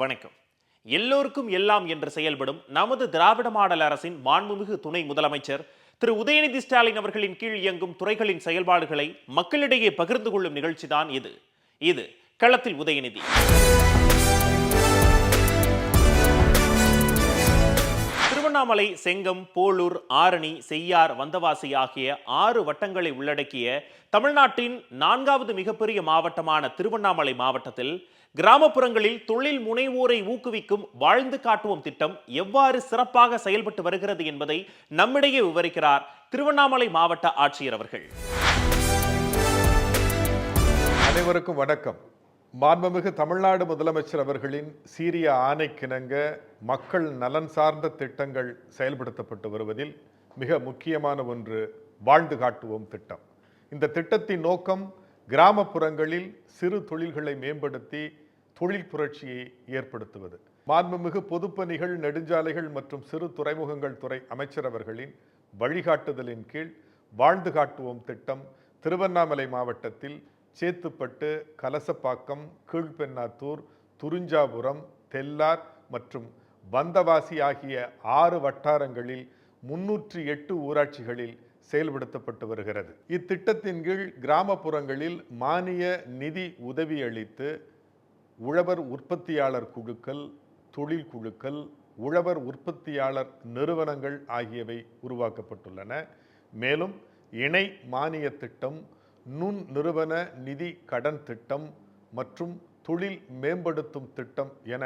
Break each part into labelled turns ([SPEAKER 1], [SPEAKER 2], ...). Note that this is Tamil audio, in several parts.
[SPEAKER 1] வணக்கம். எல்லோருக்கும் எல்லாம் என்று செயல்படும் நமது திராவிட மாடல் அரசின் மாண்புமிகு துணை முதலமைச்சர் திரு உதயநிதி ஸ்டாலின் அவர்களின் கீழ் இயங்கும் துறைகளின் செயல்பாடுகளை மக்களிடையே பகிர்ந்து கொள்ளும் நிகழ்ச்சிதான் இது. இது களத்தில் உதயநிதி. திருவண்ணாமலை செங்கம் போலூர் ஆரணி செய்யார் வந்தவாசி ஆகிய ஆறு வட்டங்களை உள்ளடக்கிய தமிழ்நாட்டின் நான்காவது மிகப்பெரிய மாவட்டமான திருவண்ணாமலை மாவட்டத்தில் கிராமப்புறங்களில் தொழில் முனைவோரை ஊக்குவிக்கும் வாழ்ந்து காட்டுவோம் திட்டம் எவ்வாறு சிறப்பாக செயல்பட்டு வருகிறது என்பதை நம்மிடையே விவரிக்கிறார் திருவண்ணாமலை மாவட்ட ஆட்சியர் அவர்கள்.
[SPEAKER 2] அனைவருக்கும் வணக்கம். மாண்புமிகு தமிழ்நாடு முதலமைச்சர் அவர்களின் சீரிய ஆணைக்கிணங்க மக்கள் நலன் சார்ந்த திட்டங்கள் செயல்படுத்தப்பட்டு வருவதில் மிக முக்கியமான ஒன்று வாழ்ந்து காட்டுவோம் திட்டம். இந்த திட்டத்தின் நோக்கம் கிராமப்புறங்களில் சிறு தொழில்களை மேம்படுத்தி தொழில் புரட்சியை ஏற்படுத்துவது. மாண்புமிகு பொதுப்பணிகள் நெடுஞ்சாலைகள் மற்றும் சிறு துறைமுகங்கள் துறை அமைச்சர் அவர்களின் வழிகாட்டுதலின் கீழ் வாழ்ந்து காட்டுவோம் திட்டம் திருவண்ணாமலை மாவட்டத்தில் சேத்துப்பட்டு கலசப்பாக்கம் கீழ்பெண்ணாத்தூர் துறிஞ்சாபுரம் தெல்லார் மற்றும் வந்தவாசி ஆகிய ஆறு வட்டாரங்களில் முன்னூற்றி எட்டு ஊராட்சிகளில் செயல்படுத்தப்பட்டு வருகிறது. இத்திட்டத்தின் கீழ் கிராமப்புறங்களில் மானிய நிதி உதவி அளித்து உழவர் உற்பத்தியாளர் குழுக்கள் தொழில் குழுக்கள் உழவர் உற்பத்தியாளர் நிறுவனங்கள் ஆகியவை உருவாக்கப்பட்டுள்ளன. மேலும் இணை மானிய திட்டம் நுண் நிறுவன நிதி கடன் திட்டம் மற்றும் தொழில் மேம்படுத்தும் திட்டம் என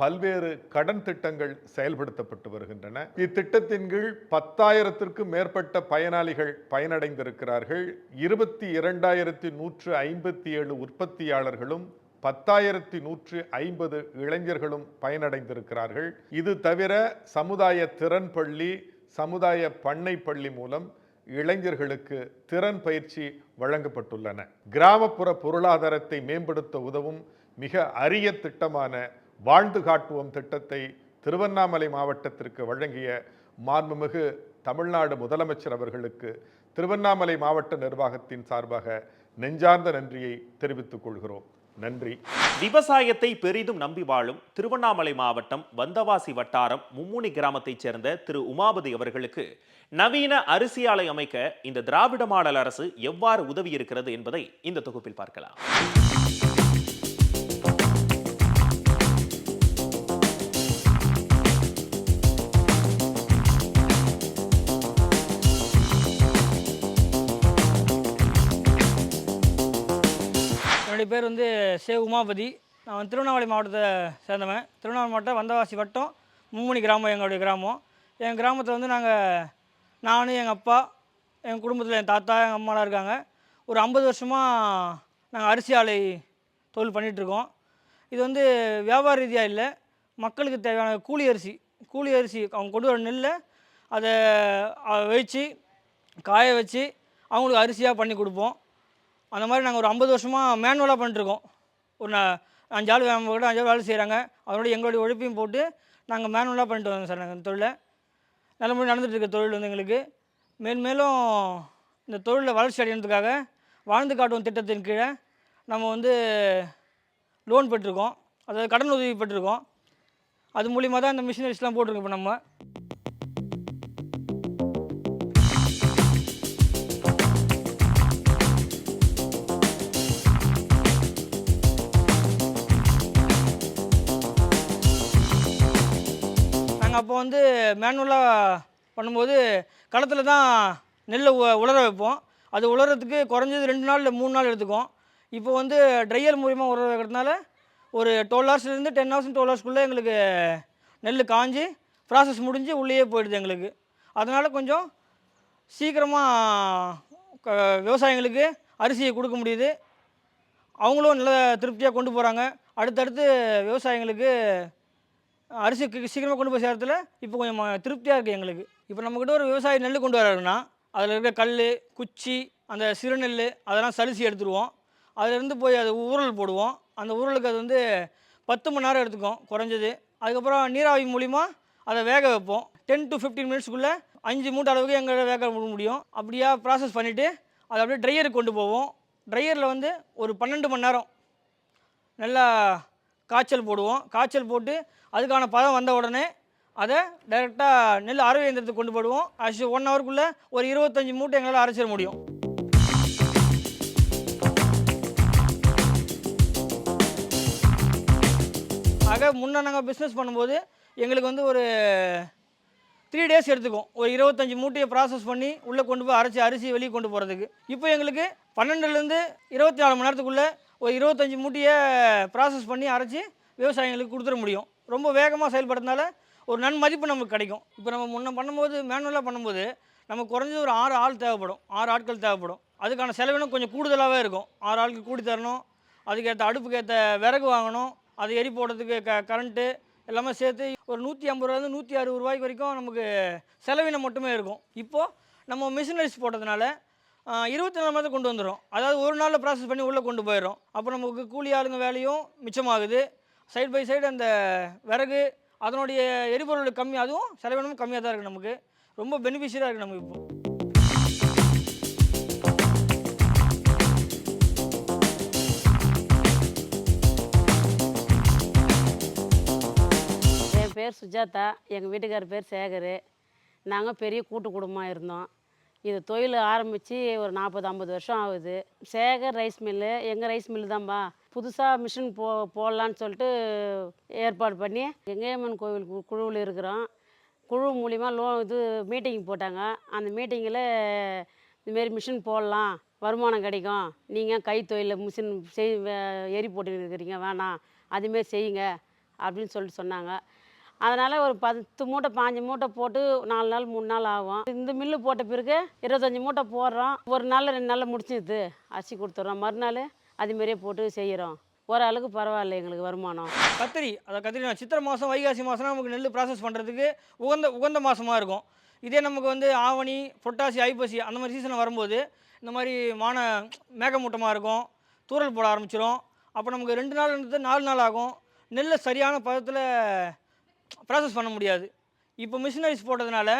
[SPEAKER 2] பல்வேறு கடன் திட்டங்கள் செயல்படுத்தப்பட்டு வருகின்றன. இத்திட்டத்தின் கீழ் பத்தாயிரத்திற்கும் மேற்பட்ட பயனாளிகள் பயனடைந்திருக்கிறார்கள். இருபத்தி இரண்டாயிரத்தி நூற்று ஐம்பத்தி ஏழு உற்பத்தியாளர்களும் பத்தாயிரத்தி நூற்று ஐம்பது இளைஞர்களும் பயனடைந்திருக்கிறார்கள். இது தவிர சமுதாய திறன் பள்ளி சமுதாய பண்ணை பள்ளி மூலம் இளைஞர்களுக்கு திறன் பயிற்சி வழங்கப்பட்டுள்ளன. கிராமப்புற பொருளாதாரத்தை மேம்படுத்த உதவும் மிக அரிய திட்டமான வாழ்ந்து காட்டுவோம் திட்டத்தை திருவண்ணாமலை மாவட்டத்திற்கு வழங்கிய மாண்புமிகு தமிழ்நாடு முதலமைச்சர் அவர்களுக்கு திருவண்ணாமலை மாவட்ட நிர்வாகத்தின் சார்பாக நெஞ்சார்ந்த நன்றியை தெரிவித்துக் கொள்கிறோம். நன்றி.
[SPEAKER 1] விவசாயத்தை பெரிதும் நம்பி வாழும் திருவண்ணாமலை மாவட்டம் வந்தவாசி வட்டாரம் மும்முனி கிராமத்தைச் சேர்ந்த திரு உமாபதி அவர்களுக்கு நவீன அரிசி ஆலை அமைக்க இந்த திராவிட மாடல் அரசு எவ்வாறு உதவி இருக்கிறது என்பதை இந்த தொகுப்பில் பார்க்கலாம்.
[SPEAKER 3] என் பேர் வந்து சே உமாபதி. நான் வந்து திருவண்ணாமலை மாவட்டத்தை சேர்ந்தவன். திருவண்ணாமலை மாவட்டம் வந்தவாசி வட்டம் மும்மணி கிராமம் எங்களுடைய கிராமம். என் கிராமத்தில் வந்து நாங்கள் நான் எங்கள் அப்பா எங்கள் குடும்பத்தில் என் தாத்தா எங்கள் அம்மாலாம் இருக்காங்க. ஒரு ஐம்பது வருஷமாக நாங்கள் அரிசி ஆலை தொழில் பண்ணிகிட்ருக்கோம் இது வந்து வியாபார ரீதியாக இல்லை மக்களுக்கு தேவையான கூலி அரிசி. கூலி அரிசி அவங்க கொண்டு வர நெல்லை அதை வச்சு காய வச்சு அவங்களுக்கு அரிசியாக பண்ணி கொடுப்போம். அந்த மாதிரி நாங்கள் ஒரு ஐம்பது வருஷமாக மேனுவலாக பண்ணிட்டுருக்கோம். ஒரு அஞ்சு ஆள் நம்ம கூட அஞ்சு ஆள் வேலை செய்கிறாங்க அதோட எங்களுடைய உழைப்பையும் போட்டு நாங்கள் மேனுவலாக பண்ணிட்டு வந்தோம் சார் நாங்கள் தொழிலை. நல்ல முறையில் நடந்துகிட்ருக்க தொழில் வந்து எங்களுக்கு. மேன்மேலும் இந்த தொழிலில் வளர்ச்சி அடைகிறதுக்காக வாழ்ந்து காட்டும் திட்டத்தின் கீழே நம்ம வந்து லோன் பெற்றிருக்கோம். அதாவது கடன் உதவி பெற்றிருக்கோம். அது மூலிமா தான் இந்த மிஷினரிஸ்லாம் போட்டிருக்கோம் இப்போ நம்ம. நாங்கள் அப்போ வந்து மேனுவலாக பண்ணும்போது களத்தில் தான் நெல்லை உ- உலர வைப்போம். அது உலரத்துக்கு குறைஞ்சது ரெண்டு நாள் இல்லை மூணு நாள் எடுத்துக்கும். இப்போ வந்து ட்ரையர் மூலிமா உலர வைக்கிறதுனால ஒரு டுவெல் ஹவர்ஸ்லேருந்து டென் ஹவர்ஸ் டுவெல் ஹவர்ஸ்க்குள்ளே எங்களுக்கு நெல் காஞ்சி ப்ராசஸ் முடிஞ்சு உள்ளேயே போயிடுது எங்களுக்கு. அதனால் கொஞ்சம் சீக்கிரமாக விவசாயிங்களுக்கு அரிசியை கொடுக்க முடியுது. அவங்களும் நல்ல திருப்தியாக கொண்டு போகிறாங்க அடுத்தடுத்து விவசாயிங்களுக்கு அரிசி சீக்கிரமாக கொண்டு போய் சேர்றதுல இப்போ கொஞ்சம் திருப்தியாக இருக்குது எங்களுக்கு. இப்போ நம்மக்கிட்ட ஒரு விவசாயி நெல் கொண்டு வராருன்னா அதில் இருக்க கல் குச்சி அந்த சிறு நெல் அதெல்லாம் சலிச்சு எடுத்துருவோம். அதிலேருந்து போய் அது ஊறல் போடுவோம். அந்த ஊரலுக்கு அது வந்து பத்து மணி நேரம் எடுத்துக்கும் குறைஞ்சது. அதுக்கப்புறம் நீராவி மூலிமா அதை வேக வைப்போம். டென் டு ஃபிஃப்டீன் மினிட்ஸ்க்குள்ளே அஞ்சு மூட்டை அளவுக்கு எங்களால் வேக முடியும். அப்படியா ப்ராசஸ் பண்ணிவிட்டு அதை அப்படியே ட்ரையருக்கு கொண்டு போவோம். ட்ரையரில் வந்து ஒரு பன்னெண்டு மணி நேரம் நல்லா காய்ச்சல் போடுவோம். காய்ச்சல் போட்டு அதுக்கான பதம் வந்த உடனே அதை டைரெக்டாக நெல் அறுவை இயந்திரத்துக்கு கொண்டு போடுவோம். அஸ் ஒன் ஹவருக்குள்ளே ஒரு இருபத்தஞ்சி மூட்டை எங்களால் அரைச்சிட முடியும். ஆக முன்னே நாங்கள் பிஸ்னஸ் பண்ணும்போது எங்களுக்கு வந்து ஒரு த்ரீ டேஸ் எடுத்துக்கும். ஒரு இருபத்தஞ்சி மூட்டையை ப்ராசஸ் பண்ணி உள்ளே கொண்டு போய் அரைச்சி அரிசி வெளியே கொண்டு போகிறதுக்கு இப்போ எங்களுக்கு பன்னெண்டுலேருந்து இருபத்தி நாலு மணி நேரத்துக்குள்ளே ஒரு இருபத்தஞ்சி மூட்டையை ப்ராசஸ் பண்ணி அரைச்சி விவசாயிகளுக்கு கொடுத்துட முடியும். ரொம்ப வேகமாக செயல்படுறதுனால ஒரு நன்மதிப்பு நமக்கு கிடைக்கும். இப்போ நம்ம முன்ன பண்ணும்போது மேனுவலாக பண்ணும்போது நமக்கு குறைஞ்சது ஒரு ஆறு ஆள் தேவைப்படும். ஆறு ஆட்கள் தேவைப்படும். அதுக்கான செலவினம் கொஞ்சம் கூடுதலாகவே இருக்கும். ஆறு ஆளுக்கு கூடி தரணும். அதுக்கேற்ற அடுப்புக்கு ஏற்ற விறகு வாங்கணும். அது எரி போடுறதுக்கு க கரண்ட்டு எல்லாமே சேர்த்து ஒரு நூற்றி ஐம்பது ரூபாலேருந்து நூற்றி அறுபது ரூபாய்க்கு வரைக்கும் நமக்கு செலவினம் மட்டுமே இருக்கும். இப்போது நம்ம மிஷினரிஸ் போட்டதுனால இருபத்தி நாலு மணி கொண்டு வந்துடும் அதாவது ஒரு நாளில் ப்ராசஸ் பண்ணி உள்ளே கொண்டு போயிடும் அப்போ நமக்கு கூலி ஆளுங்க வேலையும் மிச்சமாகுது. சைடு பை சைடு அந்த விறகு அதனுடைய எரிபொருள் கம்மி அதுவும் செலவினமும் கம்மியாக தான் இருக்குது நமக்கு. ரொம்ப பெனிஃபிஷியலாக இருக்குது நமக்கு இப்போ.
[SPEAKER 4] என் பேர் சுஜாதா எங்கள் வீட்டுக்கார் பேர் சேகர். நாங்கள் பெரிய கூட்டு குடும்பமாக இருந்தோம். இது தொழில் ஆரம்பித்து ஒரு நாற்பது ஐம்பது வருஷம் ஆகுது. சேகர் ரைஸ் மில்லு எங்கள் ரைஸ் மில்லு தான்ப்பா புதுசாக மிஷின் போ போடலான்னு சொல்லிட்டு ஏற்பாடு பண்ணி எங்கேயம்மன் கோவில் குழுவில் இருக்கிறோம். குழு மூலிமா லோ இது மீட்டிங் போட்டாங்க. அந்த மீட்டிங்கில் இதுமாரி மிஷின் போடலாம். வருமானம் கிடைக்கும். நீங்கள் கைத்தொழில் மிஷின் செய் எரி போட்டுன்னு இருக்கிறீங்க. வேணாம். அதுமாரி செய்யுங்க. அப்படின்னு சொல்லிட்டு சொன்னாங்க. அதனால் ஒரு பத்து மூட்டை பாஞ்சு மூட்டை போட்டு நாலு நாள் மூணு நாள் ஆகும். இந்த மில்லு போட்ட பிறகு இருபத்தஞ்சி மூட்டை போடுறோம். ஒரு நாள் ரெண்டு நாளில் முடிச்சிடுது அரிசி கொடுத்துட்றோம் மறுநாள் அதுமாரியே போட்டு செய்கிறோம். ஓரளவுக்கு பரவாயில்ல எங்களுக்கு வருமானம்.
[SPEAKER 3] கத்திரி அதை கத்திரி நான் சித்திரை மாதம் வைகாசி மாதம்னா நமக்கு நெல் ப்ராசஸ் பண்ணுறதுக்கு உகந்த உகந்த மாதமாக இருக்கும். இதே நமக்கு வந்து ஆவணி புரட்டாசி ஐப்பசி அந்த மாதிரி சீசன் வரும்போது இந்த மாதிரி மான மேகமூட்டமாக இருக்கும். தூறல் போட ஆரம்பிச்சிடும் அப்போ நமக்கு ரெண்டு நாள் நாலு நாள் ஆகும். நெல்லை சரியான பதத்தில் ப்ராசஸ் பண்ண முடியாது. இப்போ மிஷினரிஸ் போட்டதுனால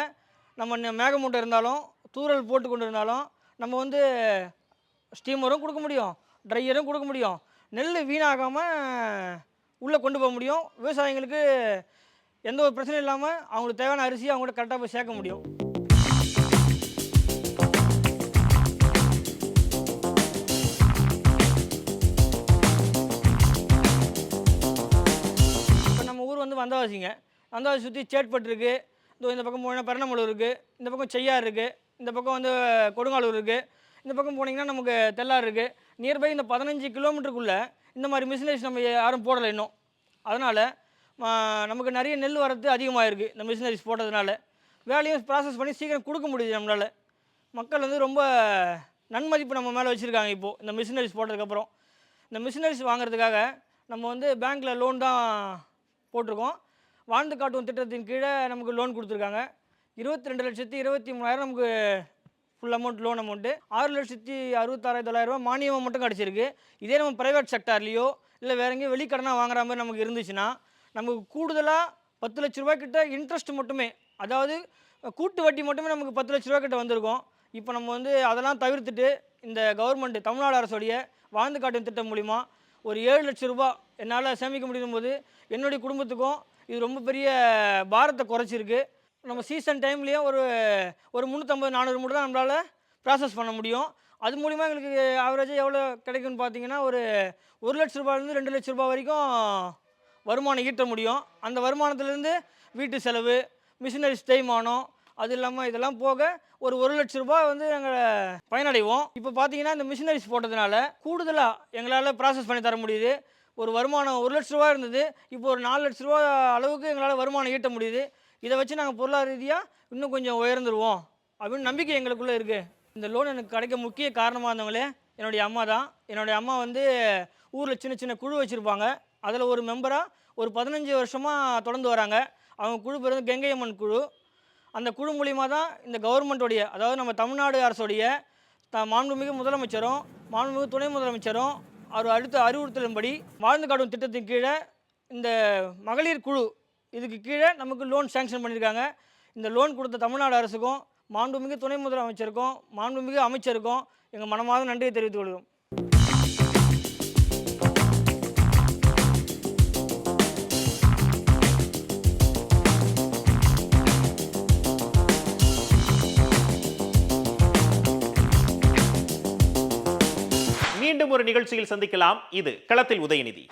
[SPEAKER 3] நம்ம மேகமூட்டை மேகமூட்டம் இருந்தாலும் தூறல் போட்டு கொண்டு இருந்தாலும் நம்ம வந்து ஸ்டீமரும் கொடுக்க முடியும் ட்ரையரும் கொடுக்க முடியும். நெல் வீணாகாமல் உள்ளே கொண்டு போக முடியும். விவசாயிங்களுக்கு எந்த ஒரு பிரச்சனையும் இல்லாமல் அவங்களுக்கு தேவையான அரிசியை அவங்கள்ட்ட கரெக்டாக போய் சேர்க்க முடியும். வந்தவாசிங்க. வந்தவாசி சுற்றி சேட்பட்டு இருக்குது இதோ இந்த பக்கம் போனால் பெரணமலூர் இருக்குது இந்த பக்கம் செய்யார் இருக்குது இந்த பக்கம் வந்து கொடுங்காலூர் இருக்குது இந்த பக்கம் போனீங்கன்னா நமக்கு தெல்லார் இருக்குது நியர்பை இந்த பதினஞ்சு கிலோமீட்டருக்குள்ளே இந்த மாதிரி மிஷினரிஸ் நம்ம யாரும் போடலை இன்னும். அதனால் நமக்கு நிறைய நெல் வரது அதிகமாக இருக்குது இந்த மிஷினரிஸ் போட்டதுனால. வேலையும் ப்ராசஸ் பண்ணி சீக்கிரம் கொடுக்க முடியுது நம்மளால். மக்கள் வந்து ரொம்ப நன்மதிப்பு நம்ம மேலே வச்சுருக்காங்க இப்போது இந்த மிஷினரிஸ் போட்டதுக்கப்புறம். இந்த மிஷினரிஸ் வாங்குறதுக்காக நம்ம வந்து பேங்க்கில் லோன் தான் போட்டிருக்கோம். வாழ்ந்து காட்டும் திட்டத்தின் கீழே நமக்கு லோன் கொடுத்துருக்காங்க. இருபத்தி ரெண்டு லட்சத்தி இருபத்தி மூணாயிரம் நமக்கு ஃபுல் அமௌண்ட் லோன் அமௌண்ட்டு ஆறு லட்சத்தி அறுபத்தாறாயிரத்தி தொள்ளாயிரம் மானியம் மட்டும் கிடச்சிருக்கு. இதே நம்ம ப்ரைவேட் செக்டார்லேயோ இல்லை வேற எங்கேயும் வெளிக்கடனாக வாங்குற மாதிரி நமக்கு இருந்துச்சுன்னா நமக்கு கூடுதலாக பத்து லட்ச ரூபாய்க்கிட்ட இன்ட்ரெஸ்ட் மட்டுமே அதாவது கூட்டு வட்டி மட்டுமே நமக்கு பத்து லட்ச ரூபாய்க்கிட்ட வந்திருக்கும். இப்போ நம்ம வந்து அதெல்லாம் தவிர்த்துட்டு இந்த கவர்மெண்ட் தமிழ்நாடு அரசுடைய வாழ்ந்து காட்டும் திட்டம் மூலிமா ஒரு ஏழு லட்ச ரூபா என்னால் சேமிக்க முடியும் போது என்னுடைய குடும்பத்துக்கும் இது ரொம்ப பெரிய பாரத்தை குறைச்சிருக்கு. நம்ம சீசன் டைம்லேயே ஒரு ஒரு முந்நூற்றம்பது நானூறு மூட்டை தான் நம்மளால் ப்ராசஸ் பண்ண முடியும். அது மூலிமா எங்களுக்கு ஆவரேஜாக எவ்வளோ கிடைக்கும்னு பார்த்தீங்கன்னா ஒரு ஒரு லட்ச ரூபாயிலேருந்து ரெண்டு லட்ச ரூபா வரைக்கும் வருமானம் ஈட்ட முடியும். அந்த வருமானத்துலேருந்து வீட்டு செலவு மிஷினரிஸ் தேய்மானம் அது இல்லாமல் இதெல்லாம் போக ஒரு ஒரு லட்ச ரூபாய் வந்து நாங்கள் பயனடைவோம். இப்போ பார்த்தீங்கன்னா இந்த மிஷினரிஸ் போட்டதுனால கூடுதலாக எங்களால் ப்ராசஸ் பண்ணி தர முடியுது. ஒரு வருமானம் ஒரு லட்ச ரூபா இருந்தது. இப்போ ஒரு நாலு லட்ச ரூபா அளவுக்கு எங்களால் வருமானம் ஈட்ட முடியுது. இதை வச்சு நாங்கள் பொருளாதார ரீதியாக இன்னும் கொஞ்சம் உயர்ந்துருவோம். அப்படின்னு நம்பிக்கை எங்களுக்குள்ளே இருக்குது இந்த லோன் எனக்கு கிடைக்க முக்கிய காரணமாக இருந்தவங்களே என்னுடைய அம்மா தான். என்னுடைய அம்மா வந்து ஊரில் சின்ன சின்ன குழு வச்சுருப்பாங்க. அதில் ஒரு மெம்பராக ஒரு பதினஞ்சு வருஷமாக தொடர்ந்து வராங்க. அவங்க குழு பேர் வந்து கெங்கையம்மன் குழு. அந்த குழு மூலிமா தான் இந்த கவர்மெண்ட்டோடைய அதாவது நம்ம தமிழ்நாடு அரசுடைய த மாண்புமிகு முதலமைச்சரும் மாண்புமிகு துணை முதலமைச்சரும் அவர் அடுத்த அறிவுறுத்தலின்படி வாழ்ந்து காட்டும் திட்டத்தின் கீழே இந்த மகளிர் குழு இதுக்கு கீழே நமக்கு லோன் சேங்ஷன் பண்ணியிருக்காங்க. இந்த லோன் கொடுத்த தமிழ்நாடு அரசுக்கும் மாண்புமிகு துணை முதலமைச்சருக்கும் மாண்புமிகு அமைச்சருக்கும் எங்கள் மனமாக நன்றியை தெரிவித்துக் கொள்கிறோம்.
[SPEAKER 1] மீண்டும் ஒரு நிகழ்ச்சியில் சந்திக்கலாம். இது களத்தில் உதயநிதி.